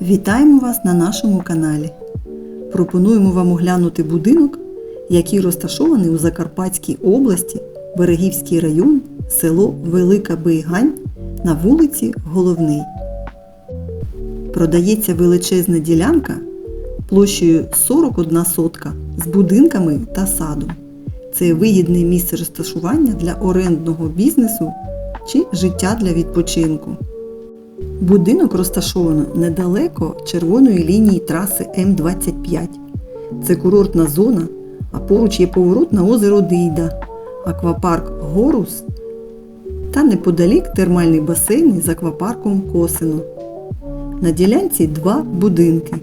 Вітаємо вас на нашому каналі. Пропонуємо вам оглянути будинок, який розташований у Закарпатській області, Берегівський район, село Велика Бейгань на вулиці Головний. Продається величезна ділянка площею 41 сотка з будинками та садом. Це вигідне місце розташування для орендного бізнесу чи життя для відпочинку. Будинок розташовано недалеко червоної лінії траси М25. Це курортна зона, а поруч є поворот на озеро Дейда, аквапарк Горус та неподалік термальний басейн з аквапарком Косино. На ділянці два будинки.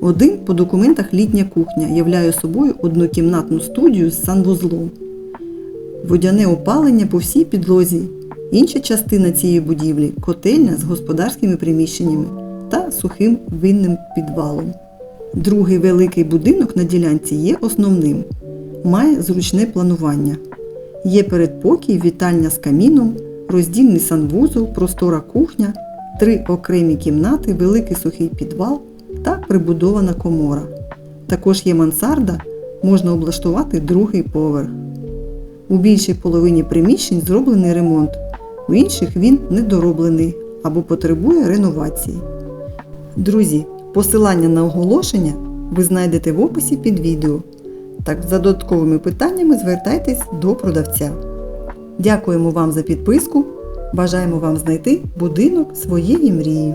Один по документах літня кухня являє собою однокімнатну студію з санвузлом. Водяне опалення по всій підлозі. Інша частина цієї будівлі котельня з господарськими приміщеннями та сухим винним підвалом. Другий великий будинок на ділянці є основним. Має зручне планування. Є передпокій, вітальня з каміном, роздільний санвузол, простора кухня, три окремі кімнати, великий сухий підвал та прибудована комора. Також є мансарда, можна облаштувати другий поверх. У більшій половині приміщень зроблений ремонт, у інших він недороблений або потребує реновації. Друзі, посилання на оголошення ви знайдете в описі під відео. Так, за додатковими питаннями звертайтесь до продавця. Дякуємо вам за підписку. Бажаємо вам знайти будинок своєї мрії.